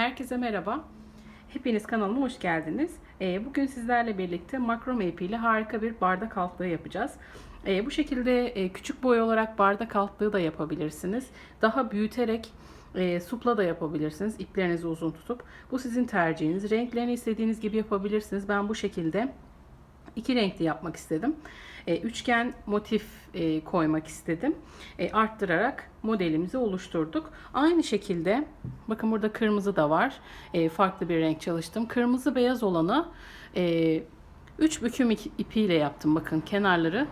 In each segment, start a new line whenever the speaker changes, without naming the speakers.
Herkese merhaba. Hepiniz kanalıma hoş geldiniz. Ee, bugün sizlerle birlikte makrome ipiyle harika bir bardak altlığı yapacağız. Ee, bu şekilde e, küçük boy olarak bardak altlığı da yapabilirsiniz. Daha büyüterek e, supla da yapabilirsiniz. İplerinizi uzun tutup. Bu sizin tercihiniz. Renklerini istediğiniz gibi yapabilirsiniz. Ben bu şekilde iki renkli yapmak istedim. E, üçgen motif e, koymak istedim. E, arttırarak modelimizi oluşturduk. Aynı şekilde bakın burada kırmızı da var. E, farklı bir renk çalıştım. Kırmızı beyaz olanı e, üç büküm ipiyle yaptım. Bakın kenarları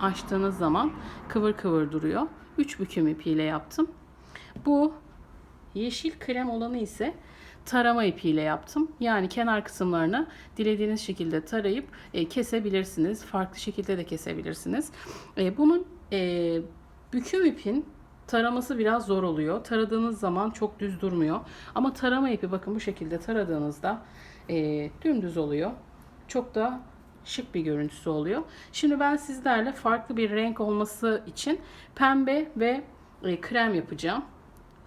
açtığınız zaman kıvır kıvır duruyor. Üç büküm ipiyle yaptım. Bu yeşil krem olanı ise tarama ipiyle yaptım. Yani kenar kısımlarını dilediğiniz şekilde tarayıp e, kesebilirsiniz. Farklı şekilde de kesebilirsiniz. E, bunun e, büküm ipin taraması biraz zor oluyor. Taradığınız zaman çok düz durmuyor. Ama tarama ipi bakın bu şekilde taradığınızda e, dümdüz oluyor. Çok da şık bir görüntüsü oluyor. Şimdi ben sizlerle farklı bir renk olması için pembe ve e, krem yapacağım.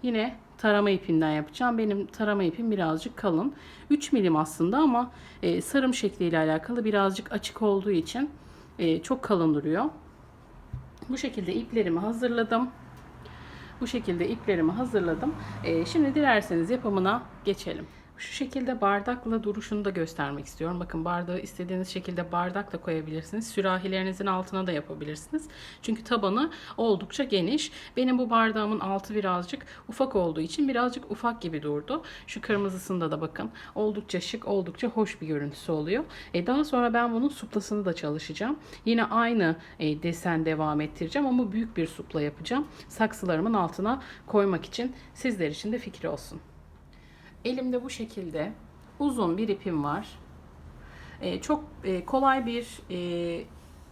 Yine tarama ipinden yapacağım. Benim tarama ipim birazcık kalın. 3 milim aslında ama e, sarım şekliyle alakalı birazcık açık olduğu için e, çok kalın duruyor. Bu şekilde iplerimi hazırladım. Bu şekilde iplerimi hazırladım. E, şimdi dilerseniz yapımına geçelim. Şu şekilde bardakla duruşunu da göstermek istiyorum. Bakın bardağı istediğiniz şekilde bardakla koyabilirsiniz. Sürahilerinizin altına da yapabilirsiniz. Çünkü tabanı oldukça geniş. Benim bu bardağımın altı birazcık ufak olduğu için birazcık ufak gibi durdu. Şu kırmızısında da bakın. Oldukça şık, oldukça hoş bir görüntüsü oluyor. E daha sonra ben bunun suplasını da çalışacağım. Yine aynı e, desen devam ettireceğim ama büyük bir supla yapacağım. Saksılarımın altına koymak için sizler için de fikir olsun. Elimde bu şekilde uzun bir ipim var. Ee, çok e, kolay bir e,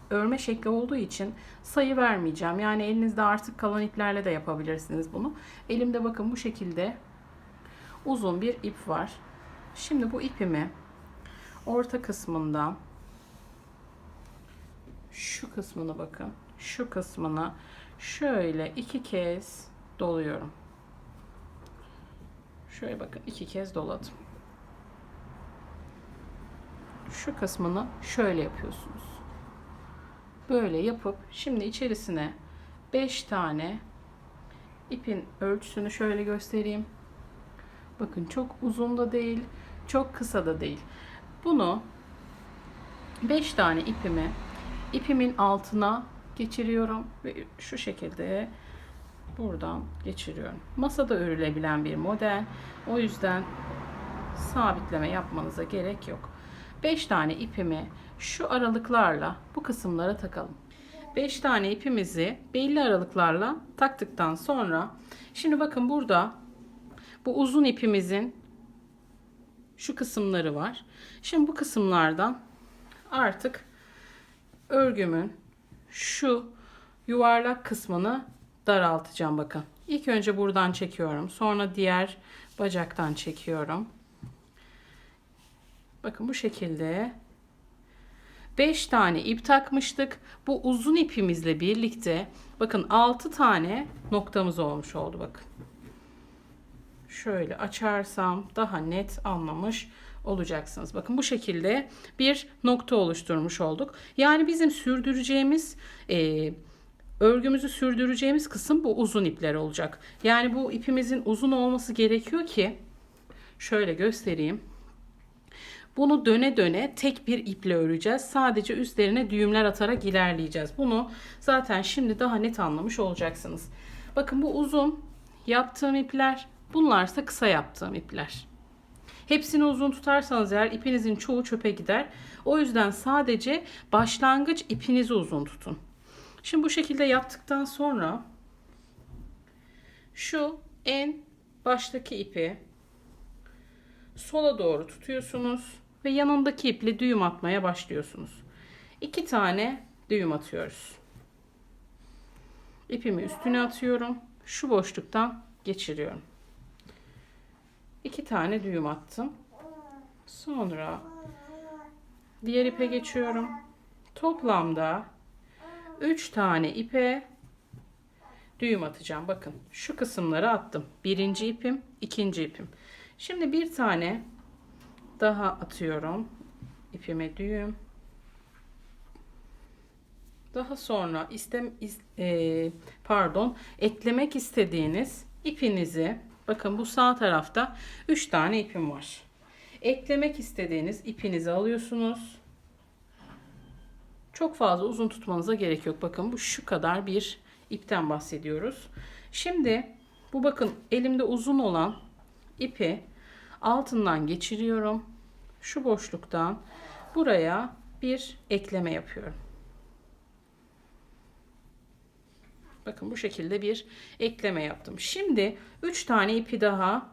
örme şekli olduğu için sayı vermeyeceğim. Yani elinizde artık kalan iplerle de yapabilirsiniz bunu. Elimde bakın bu şekilde uzun bir ip var. Şimdi bu ipimi orta kısmından şu kısmını bakın. Şu kısmına şöyle iki kez doluyorum. Şöyle bakın iki kez doladım. Şu kısmını şöyle yapıyorsunuz. Böyle yapıp şimdi içerisine 5 tane ipin ölçüsünü şöyle göstereyim. Bakın çok uzun da değil, çok kısa da değil. Bunu 5 tane ipimi ipimin altına geçiriyorum ve şu şekilde buradan geçiriyorum. Masada örülebilen bir model. O yüzden sabitleme yapmanıza gerek yok. 5 tane ipimi şu aralıklarla bu kısımlara takalım. 5 tane ipimizi belli aralıklarla taktıktan sonra şimdi bakın burada bu uzun ipimizin şu kısımları var. Şimdi bu kısımlardan artık örgümün şu yuvarlak kısmını daraltacağım bakın. İlk önce buradan çekiyorum. Sonra diğer bacaktan çekiyorum. Bakın bu şekilde 5 tane ip takmıştık. Bu uzun ipimizle birlikte bakın 6 tane noktamız olmuş oldu bakın. Şöyle açarsam daha net anlamış olacaksınız. Bakın bu şekilde bir nokta oluşturmuş olduk. Yani bizim sürdüreceğimiz e, örgümüzü sürdüreceğimiz kısım bu uzun ipler olacak. Yani bu ipimizin uzun olması gerekiyor ki şöyle göstereyim. Bunu döne döne tek bir iple öreceğiz. Sadece üstlerine düğümler atarak ilerleyeceğiz. Bunu zaten şimdi daha net anlamış olacaksınız. Bakın bu uzun yaptığım ipler. Bunlarsa kısa yaptığım ipler. Hepsini uzun tutarsanız eğer ipinizin çoğu çöpe gider. O yüzden sadece başlangıç ipinizi uzun tutun. Şimdi bu şekilde yaptıktan sonra şu en baştaki ipi sola doğru tutuyorsunuz ve yanındaki iple düğüm atmaya başlıyorsunuz. İki tane düğüm atıyoruz. İpimi üstüne atıyorum. Şu boşluktan geçiriyorum. İki tane düğüm attım. Sonra diğer ipe geçiyorum. Toplamda 3 tane ipe düğüm atacağım. Bakın şu kısımları attım. Birinci ipim, ikinci ipim. Şimdi bir tane daha atıyorum. İpime düğüm. Daha sonra istem is- e, pardon eklemek istediğiniz ipinizi bakın bu sağ tarafta 3 tane ipim var. Eklemek istediğiniz ipinizi alıyorsunuz. Çok fazla uzun tutmanıza gerek yok. Bakın bu şu kadar bir ipten bahsediyoruz. Şimdi bu bakın elimde uzun olan ipi altından geçiriyorum. Şu boşluktan buraya bir ekleme yapıyorum. Bakın bu şekilde bir ekleme yaptım. Şimdi 3 tane ipi daha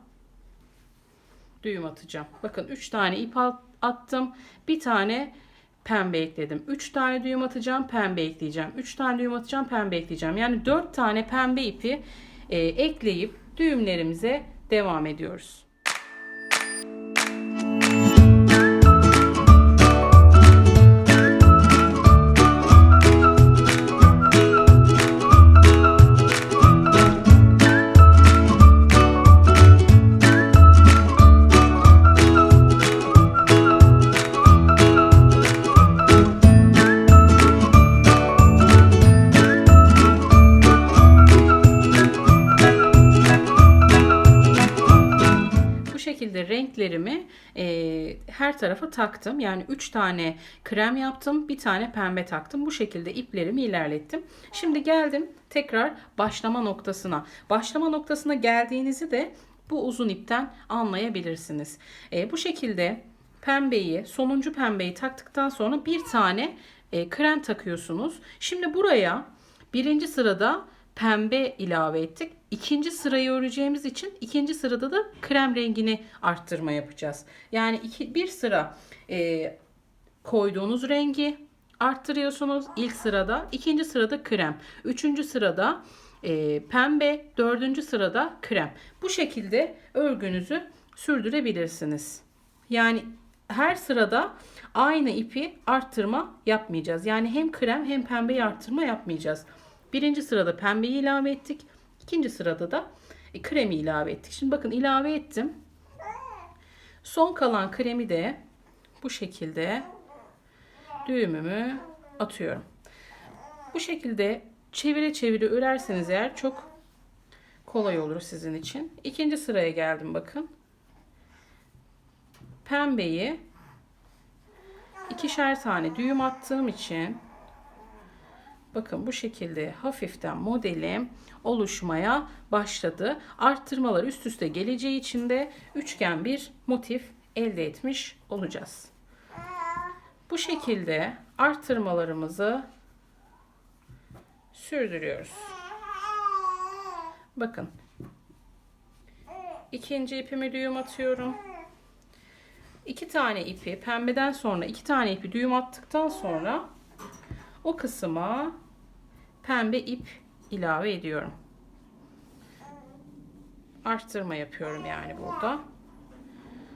düğüm atacağım. Bakın 3 tane ip attım. Bir tane pembe ekledim. 3 tane düğüm atacağım, pembe ekleyeceğim. 3 tane düğüm atacağım, pembe ekleyeceğim. Yani 4 tane pembe ipi e, ekleyip düğümlerimize devam ediyoruz. Şekilde renklerimi e, her tarafa taktım. Yani 3 tane krem yaptım. Bir tane pembe taktım. Bu şekilde iplerimi ilerlettim. Şimdi geldim tekrar başlama noktasına. Başlama noktasına geldiğinizi de bu uzun ipten anlayabilirsiniz. E, bu şekilde pembeyi, sonuncu pembeyi taktıktan sonra bir tane e, krem takıyorsunuz. Şimdi buraya birinci sırada pembe ilave ettik. İkinci sırayı öreceğimiz için ikinci sırada da krem rengini arttırma yapacağız. Yani iki, bir sıra e, koyduğunuz rengi arttırıyorsunuz ilk sırada. ikinci sırada krem. Üçüncü sırada e, pembe. Dördüncü sırada krem. Bu şekilde örgünüzü sürdürebilirsiniz. Yani her sırada aynı ipi arttırma yapmayacağız. Yani hem krem hem pembeyi arttırma yapmayacağız. Birinci sırada pembeyi ilave ettik. İkinci sırada da e, kremi ilave ettik. Şimdi bakın ilave ettim. Son kalan kremi de bu şekilde düğümümü atıyorum. Bu şekilde çevire çevire örerseniz eğer çok kolay olur sizin için. İkinci sıraya geldim bakın. Pembeyi ikişer tane düğüm attığım için Bakın bu şekilde hafiften modelim oluşmaya başladı. Arttırmalar üst üste geleceği için de üçgen bir motif elde etmiş olacağız. Bu şekilde arttırmalarımızı sürdürüyoruz. Bakın. ikinci ipimi düğüm atıyorum. İki tane ipi pembeden sonra iki tane ipi düğüm attıktan sonra o kısma pembe ip ilave ediyorum. Arttırma yapıyorum yani burada.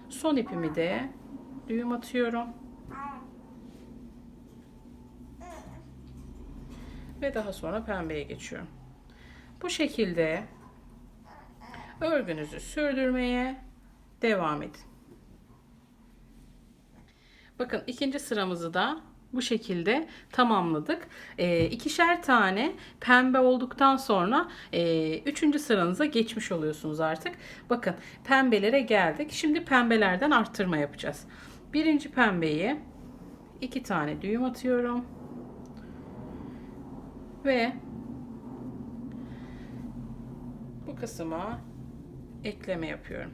Son ipimi de düğüm atıyorum. Ve daha sonra pembeye geçiyorum. Bu şekilde örgünüzü sürdürmeye devam edin. Bakın ikinci sıramızı da bu şekilde tamamladık. E, ikişer tane pembe olduktan sonra e, üçüncü sıranıza geçmiş oluyorsunuz artık. Bakın pembelere geldik. Şimdi pembelerden arttırma yapacağız. Birinci pembeyi iki tane düğüm atıyorum. Ve bu kısma ekleme yapıyorum.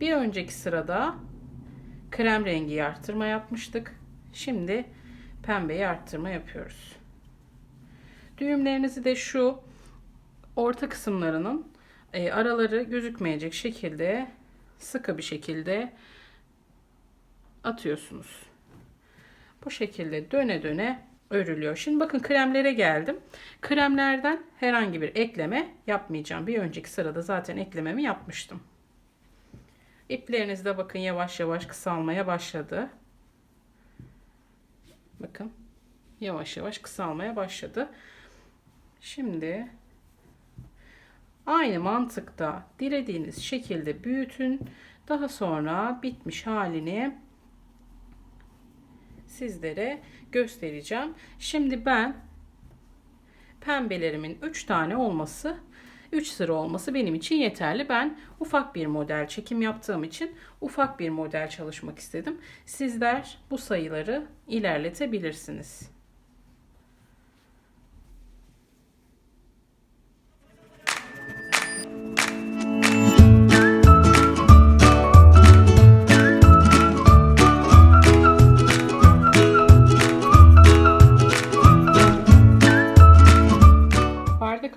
Bir önceki sırada krem rengi arttırma yapmıştık. Şimdi pembeyi arttırma yapıyoruz. Düğümlerinizi de şu orta kısımlarının e, araları gözükmeyecek şekilde sıkı bir şekilde atıyorsunuz. Bu şekilde döne döne örülüyor. Şimdi bakın kremlere geldim. Kremlerden herhangi bir ekleme yapmayacağım. Bir önceki sırada zaten eklememi yapmıştım. İpleriniz de bakın yavaş yavaş kısalmaya başladı. Bakın yavaş yavaş kısalmaya başladı. Şimdi Aynı mantıkta dilediğiniz şekilde büyütün. Daha sonra bitmiş halini sizlere göstereceğim. Şimdi ben pembelerimin 3 tane olması 3 sıra olması benim için yeterli. Ben ufak bir model çekim yaptığım için ufak bir model çalışmak istedim. Sizler bu sayıları ilerletebilirsiniz.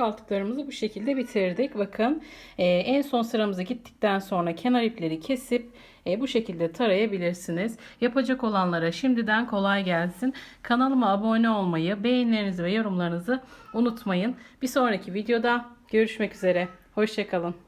Altlıklarımızı bu şekilde bitirdik. Bakın e, en son sıramıza gittikten sonra kenar ipleri kesip e, bu şekilde tarayabilirsiniz. Yapacak olanlara şimdiden kolay gelsin. Kanalıma abone olmayı, beğenilerinizi ve yorumlarınızı unutmayın. Bir sonraki videoda görüşmek üzere. Hoşçakalın.